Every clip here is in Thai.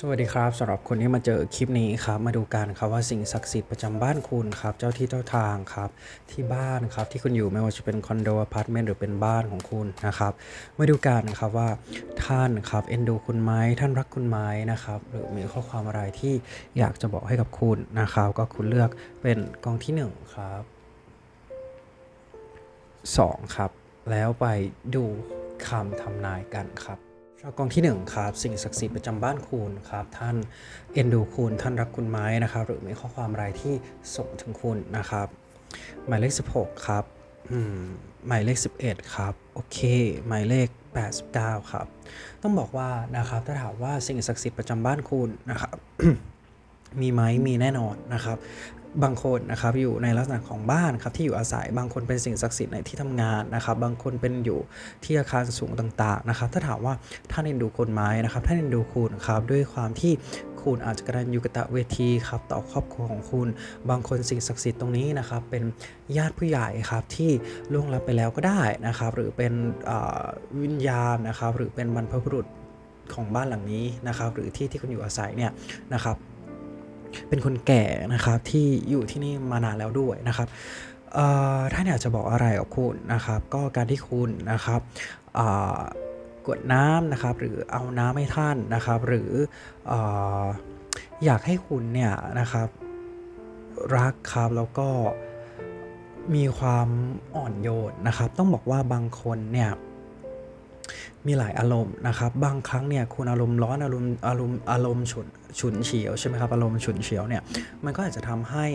สวัสดีครับสำหรับคนที่มาเจอคลิปนี้ครับมาดูกันครับว่าสิ่งศักดิ์สิทธิ์ประจำบ้านคุณครับเจ้าที่เจ้าทางครับที่บ้านครับที่คุณอยู่ไม่ว่าจะเป็นคอนโดอพาร์ตเมนต์หรือเป็นบ้านของคุณนะครับมาดูกันครับว่าท่านครับเอ็นดูคุณไหมท่านรักคุณไหมนะครับหรือมีข้อความอะไรที่อยากจะบอกให้กับคุณนะครับก็คุณเลือกเป็นกองที่หนึ่งครับ 2 ครับ แล้วไปดูคำทำนายกันครับ ชาวกองที่ 1 ครับ สิ่งศักดิ์สิทธิ์ประจำบ้านคุณครับ ท่านเอ็นดูคุณท่านรักคุณไหมนะครับ หรือมีข้อความอะไรที่ส่งถึงคุณนะครับ หมายเลข 16 ครับหมายเลข 11 ครับ โอเค หมายเลข 89 ครับ ต้องบอกว่านะครับถ้าถามว่าสิ่งศักดิ์สิทธิ์ประจำบ้านคุณนะครับมีไหมมีแน่นอนนะครับ บางคนนะครับอยู่ในลักษณะของบ้านครับที่อยู่อาศัยบางคนเป็นสิ่งศักดิ์สิทธิ์ในที่ทำงานนะครับบางคนเป็นอยู่ที่อาคารสูงต่างๆนะครับถ้าถามว่าท่านเอ็นดูคนไหมนะครับท่านเอ็นดูคุณครับด้วยความที่คุณอาจจะกระดันยูกตะเวทีครับต่อครอบครัวของคุณ บางคนสิ่งศักดิ์สิทธิ์ตรงนี้นะครับเป็นญาติผู้ใหญ่ครับที่ล่วงลับไปแล้วก็ได้นะครับหรือเป็นวิญญาณนะครับหรือเป็นบรรพบุรุษของบ้านหลังนี้นะครับหรือที่ที่คุณอยู่อาศัยเนี่ยนะครับ เป็นคนแก่นะครับที่อยู่ที่นี่มานานแล้วด้วยนะครับท่านอยากจะบอกอะไรกับคุณนะครับ ก็การที่คุณนะครับกดน้ำนะครับ หรือเอาน้ำให้ท่านนะครับ หรือออยากให้คุณเนี่ยนะครับรักครับแล้วก็มีความอ่อนโยนนะครับ ต้องบอกว่าบางคนเนี่ย มีหลายอารมณ์นะครับ บางครั้งเนี่ยคุณอารมณ์ร้อนอารมณ์อารมณ์อารมณ์ฉุนฉุนเฉียวใช่ไหมครับอารมณ์ฉุนเฉียวเนี่ยมันก็อาจจะทำให้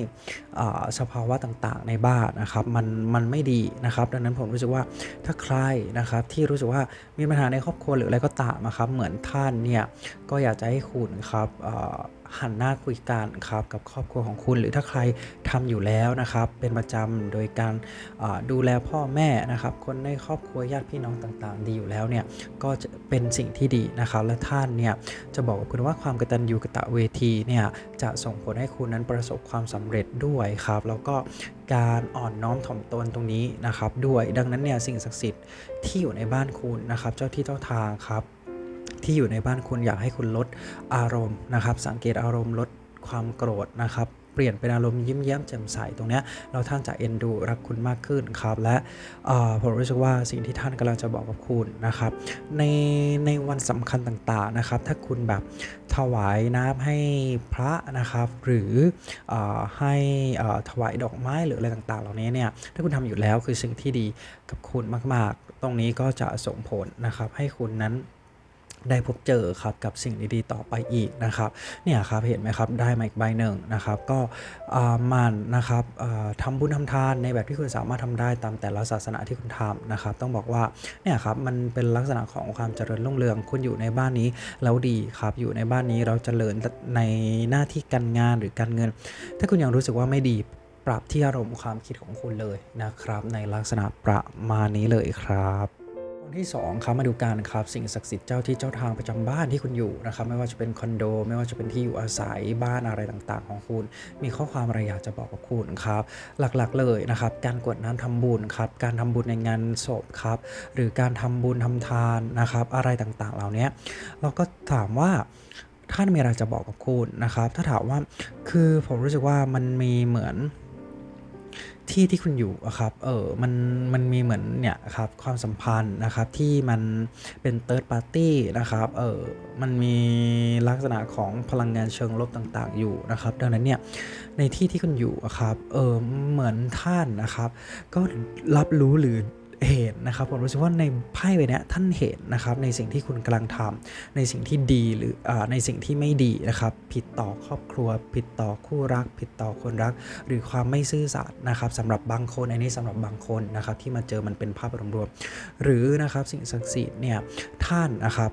สภาวะต่างๆในบ้านนะครับมันมันไม่ดีนะครับ ดังนั้นผมรู้สึกว่าถ้าใครนะครับที่รู้สึกว่ามีปัญหาในครอบครัวหรืออะไรก็ตามนะครับเหมือนท่านเนี่ยก็อยากจะให้คุณครับหันหน้าคุยกันครับกับครอบครัวของคุณ หรือถ้าใครทำอยู่แล้วนะครับ เป็นประจำโดยการดูแลพ่อแม่นะครับ คนในครอบครัวญาติพี่น้องต่างๆ ดีอยู่แล้วเนี่ยก็จะเป็นสิ่งที่ดีนะครับและท่านเนี่ยจะบอกกับคุณว่าความกตัญญูกตเวทีเนี่ยจะส่งผลให้คุณนั้นประสบความสำเร็จด้วยครับแล้วก็การอ่อนน้อมถ่อมตนตรงนี้นะครับด้วยดังนั้นเนี่ยสิ่งศักดิ์สิทธิ์ที่อยู่ในบ้านคุณนะครับเจ้าที่เจ้าทางครับที่อยู่ในบ้านคุณอยากให้คุณลดอารมณ์นะครับ สังเกตอารมณ์ลดความโกรธนะครับ เปลี่ยนเป็นอารมณ์ยิ้มแย้มแจ่มใสตรงนี้เราท่านจะเอ็นดูรักคุณมากขึ้นครับ และผมรู้สึกว่าสิ่งที่ท่านกำลังจะบอกกับคุณนะครับ ในในวันสำคัญต่างๆนะครับ ถ้าคุณแบบถวายน้ำให้พระนะครับ หรืออให้ถวายดอกไม้หรืออะไรต่างๆ เหล่านี้เนี่ยถ้าคุณทำอยู่แล้วคือสิ่งที่ดีกับคุณมาก ๆ ตรงนี้ก็จะส่งผลนะครับ ให้คุณนั้น ได้พบเจอครับกับสิ่งดีๆต่อไปอีกนะครับเนี่ยครับเห็นไหมครับได้มาอีกใบหนึ่งนะครับก็มันนะครับอ่าทำบุญทำทานในแบบที่คุณสามารถทำได้ตามแต่ละศาสนาที่คุณทำนะครับต้องบอกว่าเนี่ยครับมันเป็นลักษณะของความเจริญรุ่งเรืองคุณอยู่ในบ้านนี้แล้วดีครับอยู่ในบ้านนี้เราเจริญในหน้าที่การงานหรือการเงิน ถ้าคุณยังรู้สึกว่าไม่ดีปรับที่อารมณ์ความคิดของคุณเลยนะครับ ในลักษณะประมาณนี้เลยครับ ที่ 2ครับมาดูกันครับสิ่งศักดิ์สิทธิ์เจ้าที่เจ้าทางประจำบ้านที่คุณอยู่นะครับไม่ว่าจะเป็นคอนโด ไม่ว่าจะเป็นที่อยู่อาศัยบ้านอะไรต่างๆ ของคุณ มีข้อความอะไรอยากจะบอกกับคุณครับหลักๆเลยนะครับการกวดน้ำทำบุญครับการทำบุญในงานศพครับหรือการทำบุญทำทานนะครับอะไรต่างๆ เหล่านี้เราก็ถามว่าท่านมีอะไรจะบอกกับคุณนะครับ ถ้าถามว่าคือผมรู้สึกว่ามันมีเหมือน ที่ที่คุณอยู่อะครับเออมันมันมีเหมือนเนี่ยครับความสัมพันธ์นะครับที่มันเป็นเติร์ดปาร์ตี้นะครับเออมันมีลักษณะของพลังงานเชิงลบต่าง ๆ อยู่นะครับ ดังนั้นเนี่ยในที่ที่คุณอยู่อะครับเออเหมือนท่านนะครับ ก็รับรู้หรือ เห็นนะครับผมรู้สึกว่าในไพ่ใบนี้ท่านเห็นนะครับในสิ่งที่คุณกำลังทำในสิ่งที่ดีหรืออในสิ่งที่ไม่ดีนะครับผิดต่อครอบครัว ผิดต่อคู่รัก ผิดต่อคนรัก หรือความไม่ซื่อสัตย์นะครับสำหรับบางคนอันนี้สำหรับบางคนนะครับที่มาเจอมันเป็นภาพรวมๆหรือนะครับสิ่งศักดิ์สิทธิ์เนี่ยท่านนะครับ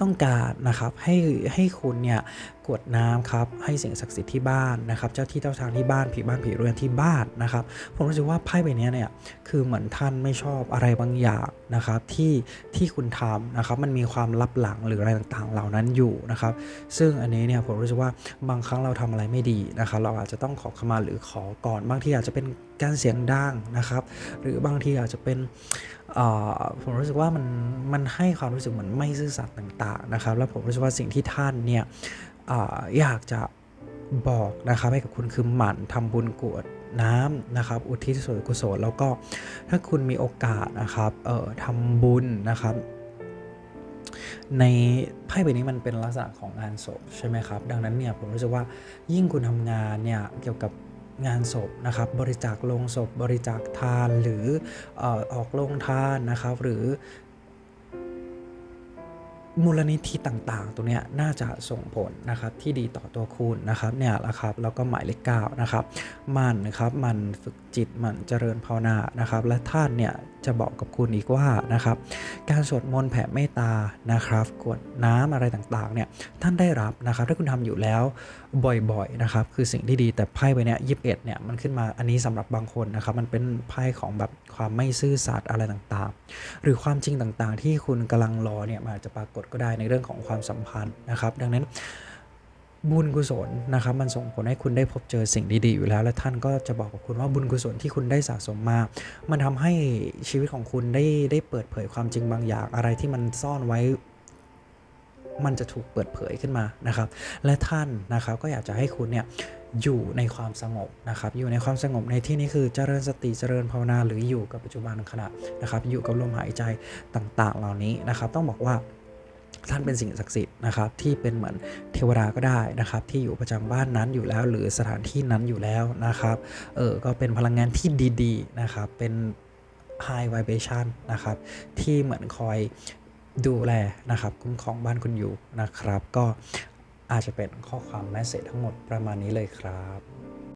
ต้องการนะครับให้ให้คุณเนี่ยกวดน้ำครับให้สิ่งศักดิ์สิทธิ์ที่บ้านนะครับ เจ้าที่เจ้าทางที่บ้านผีบ้านผีเรือนที่บ้านนะครับ ผมรู้สึกว่าไพ่ใบนี้เนี่ยคือเหมือนท่านไม่ชอบอะไรบางอย่างนะครับที่ที่คุณทำนะครับ มันมีความลับหลังหรืออะไรต่างๆ เหล่านั้นอยู่นะครับ ซึ่งอันนี้เนี่ยผมรู้สึกว่าบางครั้งเราทำอะไรไม่ดีนะครับ เราอาจจะต้องขอขมาหรือขอก่อนบางทีอาจจะเป็นการเสียงดังนะครับ หรือบางทีอาจจะเป็นผมรู้สึกว่ามันมันให้ความรู้สึกเหมือนไม่ซื่อสัตย์ต่างๆนะครับ แล้วผมรู้สึกว่าสิ่งที่ท่านเนี่ยออยากจะบอกนะครับให้กับคุณคือหมั่นทำบุญกวดน้ำนะครับ อุทิศส่วนกุศลแล้วก็ถ้าคุณมีโอกาสนะครับเอ่อทำบุญนะครับ ในไพ่ใบนี้มันเป็นลักษณะของงานศพใช่ไหมครับ ดังนั้นเนี่ยผมรู้สึกว่ายิ่งคุณทำงานเนี่ยเกี่ยวกับงานศพนะครับ บริจาคลงศพบริจาคทานหรือออออกโรงทานนะครับ หรือ มูลนิธิต่างๆ ตรงเนี้ยน่าจะส่งผลนะครับที่ดีต่อตัวคุณนะครับเนี่ยนะครับแล้วก็หมายเลขเก้านะครับมันนะครับมันฝึก จิตมันเจริญภาวนานะครับ และท่านเนี่ยจะบอกกับคุณอีกว่านะครับ การสวดมนต์แผ่เมตตานะครับกวดน้ำอะไรต่างๆเนี่ยท่านได้รับนะครับ ถ้าคุณทำอยู่แล้วบ่อยๆนะครับ คือสิ่งที่ดีแต่ไพ่ใบเนี้ยยีิบเอ็ดเนี่ยมันขึ้นมาอันนี้สำหรับบางคนนะครับ มันเป็นไพ่ของแบบความไม่ซื่อสัตย์อะไรต่างๆ หรือความจริงต่างๆ ที่คุณกำลังรอเนี่ยมันอาจจะปรากฏก็ได้ในเรื่องของความสัมพันธ์นะครับ ดังนั้น บุญกุศลนะครับมันส่งผลให้คุณได้พบเจอสิ่งดีๆอยู่แล้ว และท่านก็จะบอกกับคุณว่าบุญกุศลที่คุณได้สะสมมา มันทำให้ชีวิตของคุณได้ได้เปิดเผยความจริงบางอย่าง อะไรที่มันซ่อนไว้ มันจะถูกเปิดเผยขึ้นมานะครับ และท่านนะครับก็อยากจะให้คุณเนี่ยอยู่ในความสงบนะครับ อยู่ในความสงบในที่นี้คือเจริญสติเจริญภาวนาหรืออยู่กับปัจจุบันขณะนะครับ อยู่กับลมหายใจต่างๆ เหล่านี้นะครับ ต้องบอกว่า ท่านเป็นสิ่งศักดิ์สิทธิ์นะครับที่เป็นเหมือนเทวดาก็ได้นะครับ ที่อยู่ประจำบ้านนั้นอยู่แล้ว หรือสถานที่นั้นอยู่แล้วนะครับเออก็เป็นพลังงานที่ดีๆนะครับเป็น high vibration นะครับที่เหมือนคอยดูแลนะครับคุ้มครองบ้านคุณอยู่นะครับ ก็อาจจะเป็นข้อความแมสเซจทั้งหมดประมาณนี้เลยครับ